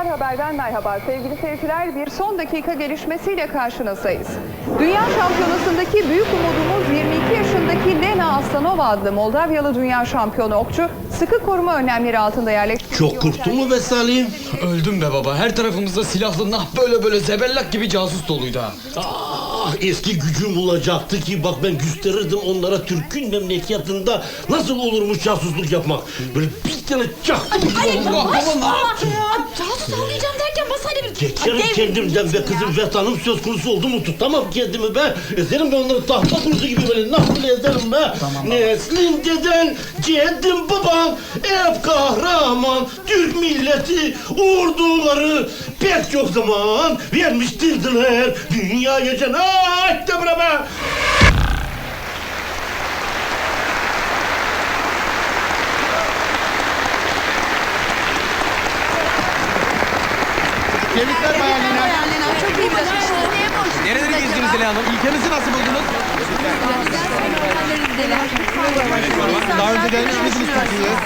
Star Haber'den merhaba sevgili seyirciler. Bir son dakika gelişmesiyle karşınızdayız. Dünya Şampiyonası'ndaki büyük umudumuz 22 yaşındaki Lena Aslanova adlı Moldavyalı dünya şampiyonu okçu sıkı koruma önlemleri altında yerleştirildi. Çok korktun mu be Salim? Öldüm be baba. Her tarafımızda silahlı nah böyle böyle zebellak gibi casus doluydu ha. Ah eski gücüm olacaktı ki bak ben gösterirdim onlara Türk'ün memleketinde nasıl olurmuş casusluk yapmak. Böyle bir tane çaktım gibi oldu. Baba ne yaptın? Casus avlayacağım derken basayla bir... Geçerim kendimden be kızım vetanım söz konusu oldu mu tutamam kendimi be. Ezerim ben onları tahta kurusu gibi böyle nasıl ezerim be. Neslin deden, ceddim baban, hep kahraman. Türk milleti orduları pek çok zaman vermiştirdiler. Dünyaya cennet de be. Tebrikler Bayan Lina. Çok iyi başarılı. Nereleri gezdiniz Dile Hanım? İlkenizi nasıl buldunuz? Daha önce gelmiş miydiniz Türkiye'ye?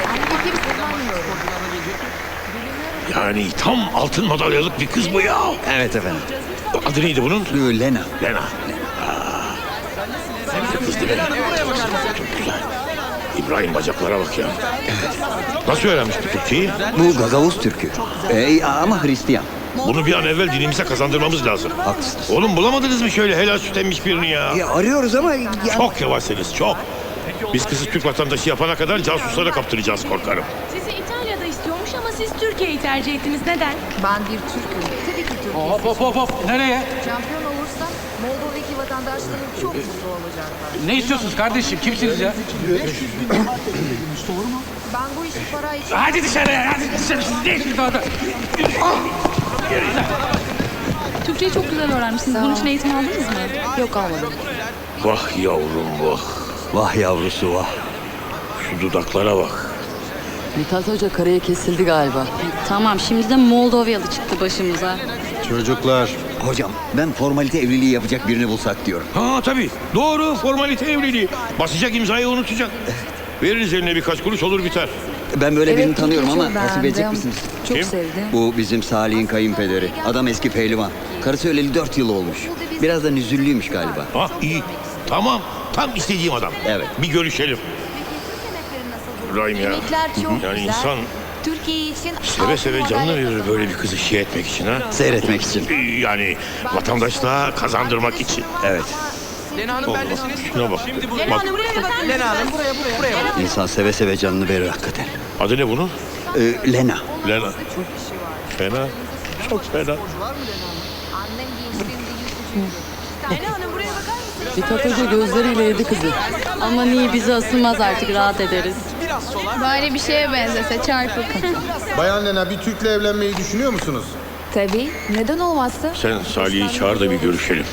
Yani tam altın madalyalık bir kız bu ya. Evet efendim. Adı neydi bunun? Lena. Lena. Aa. Kız değil mi? Çok güzel. İbrahim bacaklara bak ya. Nasıl öğrenmiş bu Türkçeyi? Bu Gagavuz Türkü. Ee, ama Hristiyan. Bunu bir an evvel dinimize kazandırmamız lazım. Haklısınız. Oğlum bulamadınız mı şöyle helal süt emmiş birini ya? Ya arıyoruz ama ya, Çok yavaşsınız çok. Biz kızı Türk vatandaşı yapana kadar casuslara kaptıracağız korkarım. Sizi İtalya'da istiyormuş ama siz Türkiye'yi tercih ettiniz. Neden? Ben bir Türk'üm. Tabii ki Türk'üm. Hop hop hop hop. Nereye? Şampiyon olursam Moldova'daki vatandaşlarım çok mutlu olacaklar. Ne istiyorsunuz kardeşim? Kimsiniz ya? Ben bu işi para için... Hadi dışarıya. Hadi dışarı. Siz ne işiniz orada? Türkçeyi çok güzel öğrenmişsiniz. Bunun için eğitim aldınız mı? Yok almadım. Vah yavrum vah. vah yavrusu vah. Şu dudaklara bak. Mithat Hoca karaya kesildi galiba. Tamam şimdi de Moldovyalı çıktı başımıza. Çocuklar. Hocam ben formalite evliliği yapacak birini bulsak diyorum. Ha tabii. Doğru formalite evliliği. Basacak imzayı unutacak. Veririz eline birkaç kuruş olur biter. Ben böyle birini tanıyorum ama çok nasip edecek beğendim. misiniz? Çok Kim? sevdim. Bu bizim Salih'in kayınpederi. Adam eski pehlivan. Karısı öleli dört yıl olmuş. Biraz da nüzüllüymüş galiba. Ha iyi. Tamam. Tam istediğim adam. Evet. Bir görüşelim. İbrahim ya. Yani insan Türkiye için... seve seve canını verir böyle bir kızı şey etmek için ha. Seyretmek için. Yani vatandaşlığa kazandırmak için. Evet. Allah şuna bak. Bak İnsan seve seve canını verir hakikaten. Adı ne bunun? Ee, Lena. Lena. Fena. Çok fena. Mithat Hoca gözleriyle yedi kızı. Aman iyi bizi asılmaz artık rahat ederiz. Bari bir şeye benzese çarpık. Bayan Lena bir Türk'le evlenmeyi düşünüyor musunuz? Tabii. Neden olmazsa? Sen Salih'i çağır da bir görüşelim.